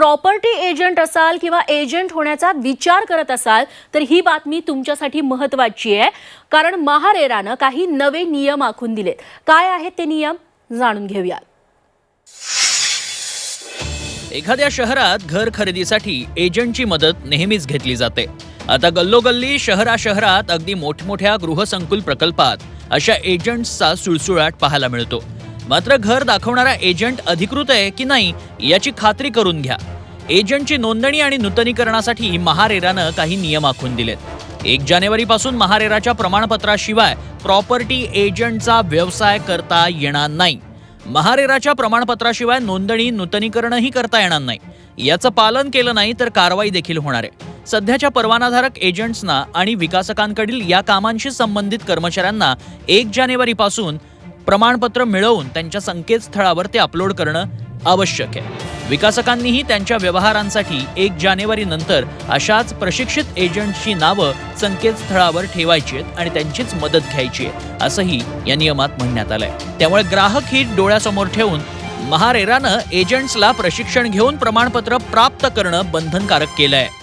Property agent असाल किंवा agent होण्याचा विचार करत असाल तर ही बातमी तुमच्यासाठी महत्वाची आहे. कारण महारेरानं काही नवे नियम आखून दिलेत. काय आहेत ते नियम? जाणून घेऊयात. एखाद्या शहरात घर खरेदीसाठी एजंटची मदत नेहमीच घेतली जाते. आता गल्लोगल्ली शहरा शहरात अगदी मोठमोठ्या गृहसंकुल प्रकल्पात अशा एजंट्सचा सुळसुळाट पाहायला मिळतो. मात्र घर दाखवणारा एजंट अधिकृत आहे की नाही याची खात्री करून घ्या. एजंटची नोंदणी आणि नूतनीकरणासाठी महारेरानं काही नियम आखून दिलेत. एक जानेवारीपासून महारेराच्या प्रमाणपत्राशिवाय प्रॉपर्टी एजंटचा व्यवसाय करता येणार नाही. महारेराच्या प्रमाणपत्राशिवाय नोंदणी नूतनीकरणही करता येणार नाही. याचं पालन केलं नाही तर कारवाई देखील होणार आहे. सध्याच्या परवानाधारक एजंट्सना आणि विकासकांकडील या कामांशी संबंधित कर्मचाऱ्यांना एक जानेवारीपासून प्रमाणपत्र मिळवून त्यांच्या संकेतस्थळावर ते अपलोड करणं आवश्यक आहे. विकासकांनीही त्यांच्या व्यवहारांसाठी एक जानेवारी नंतर अशाच प्रशिक्षित एजंटची नावं संकेतस्थळावर ठेवायची आहेत आणि त्यांचीच मदत घ्यायची आहे असंही या नियमात म्हणण्यात आलंय. त्यामुळे ग्राहक हित डोळ्यासमोर ठेवून महारेरानं एजंट्सला प्रशिक्षण घेऊन प्रमाणपत्र प्राप्त करणं बंधनकारक केलं आहे